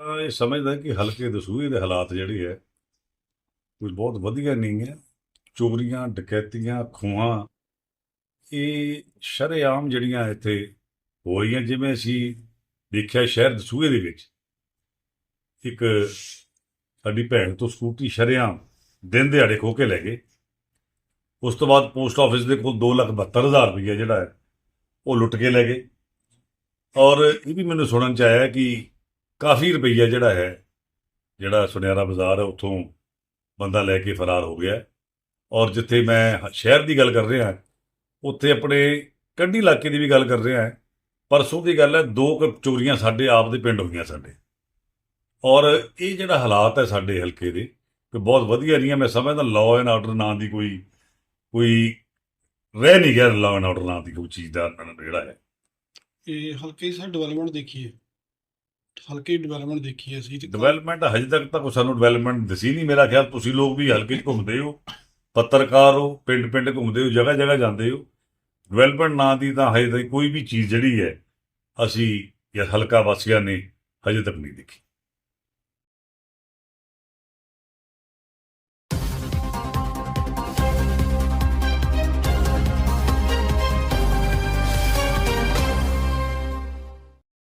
ਇਹ ਸਮਝਦਾ ਕਿ ਹਲਕੇ ਦਸੂਹੇ ਦੇ ਹਾਲਾਤ ਜਿਹੜੇ ਹੈ ਕੋਈ ਬਹੁਤ ਵਧੀਆ ਨਹੀਂ ਹੈ। ਚੋਰੀਆਂ, ਡਕੈਤੀਆਂ, ਖੂਹਾਂ, ਇਹ ਸ਼ਰੇਆਮ ਜਿਹੜੀਆਂ ਇੱਥੇ ਹੋ ਰਹੀਆਂ ਜਿਵੇਂ ਅਸੀਂ ਦੇਖਿਆ ਸ਼ਹਿਰ ਦਸੂਹੇ ਦੇ ਵਿੱਚ। ਇੱਕ ਸਾਡੀ ਭੈਣ ਤੋਂ ਸਕੂਟੀ ਸ਼ਰੇਆਮ ਦਿਨ ਦਿਹਾੜੇ ਖੋ ਕੇ ਲੈ ਗਏ। ਉਸ ਤੋਂ ਬਾਅਦ ਪੋਸਟ ਆਫਿਸ ਦੇ ਕੋਲ 272000 ਰੁਪਏ ਜਿਹੜਾ ਹੈ, ਉਹ ਲੁੱਟ ਕੇ ਲੈ ਗਏ। ਔਰ ਇਹ ਵੀ ਮੈਨੂੰ ਸੁਣਨ ਚ ਆਇਆ ਕਿ ਕਾਫੀ ਰੁਪਈਆ ਜਿਹੜਾ ਹੈ, ਜਿਹੜਾ ਸੁਨਿਆਰਾ ਬਾਜ਼ਾਰ ਹੈ, ਉੱਥੋਂ ਬੰਦਾ ਲੈ ਕੇ ਫਰਾਰ ਹੋ ਗਿਆ ਔਰ ਜਿੱਥੇ ਮੈਂ ਸ਼ਹਿਰ ਦੀ ਗੱਲ ਕਰ ਰਿਹਾ ਉੱਥੇ ਆਪਣੇ ਕੰਢੀ ਇਲਾਕੇ ਦੀ ਵੀ ਗੱਲ ਕਰ ਰਿਹਾ ਪਰਸੋਂ ਦੀ ਗੱਲ ਹੈ, ਦੋ ਕੁ ਚੋਰੀਆਂ ਸਾਡੇ ਆਪ ਦੇ ਪਿੰਡ ਹੋਈਆਂ ਸਾਡੇ। ਔਰ ਇਹ ਜਿਹੜਾ ਹਾਲਾਤ ਹੈ ਸਾਡੇ ਹਲਕੇ ਦੇ ਕਿ ਬਹੁਤ ਵਧੀਆ ਨਹੀਂ ਹੈ। ਮੈਂ ਸਮਝਦਾ ਲਾਅ ਐਂਡ ਆਰਡਰ ਨਾਂ ਦੀ ਕੋਈ ਕੋਈ ਰਹਿ ਨਹੀਂ ਗਿਆ ਲਾਅ ਐਂਡ ਆਰਡਰ ਨਾਂ ਦੀ ਕੋਈ ਚੀਜ਼ ਦਾ ਜਿਹੜਾ ਹੈ। ਇਹ ਹਲਕੇ ਸਾ ਡਿਵੈਲਪਮੈਂਟ ਦੇਖੀਏ। ਹਲਕੇ ਡਿਵੈਲਪਮੈਂਟ ਦੇਖੀਏ ਅਸੀਂ ਡਿਵੈਲਪਮੈਂਟ ਹਜੇ ਤੱਕ ਤਾਂ ਕੋਈ ਸਾਨੂੰ ਡਿਵੈਲਪਮੈਂਟ ਦਿਸੀ ਨਹੀਂ, ਮੇਰਾ ਖਿਆਲ ਤੁਸੀਂ ਲੋਕ ਵੀ ਹਲਕੇ 'ਚ ਘੁੰਮਦੇ ਹੋ, ਪੱਤਰਕਾਰ ਹੋ ਪਿੰਡ ਪਿੰਡ ਘੁੰਮਦੇ ਹੋ ਜਗ੍ਹਾ ਜਗ੍ਹਾ ਜਾਂਦੇ ਹੋ। ਡਿਵੈਲਪਮੈਂਟ ਨਾਂ ਦੀ ਤਾਂ ਹਜੇ ਤੱਕ ਕੋਈ ਵੀ ਚੀਜ਼ ਜਿਹੜੀ ਹੈ, ਅਸੀਂ ਜਾਂ ਹਲਕਾ ਵਾਸੀਆਂ ਨੇ ਹਜੇ ਤੱਕ ਨਹੀਂ ਦੇਖੀ।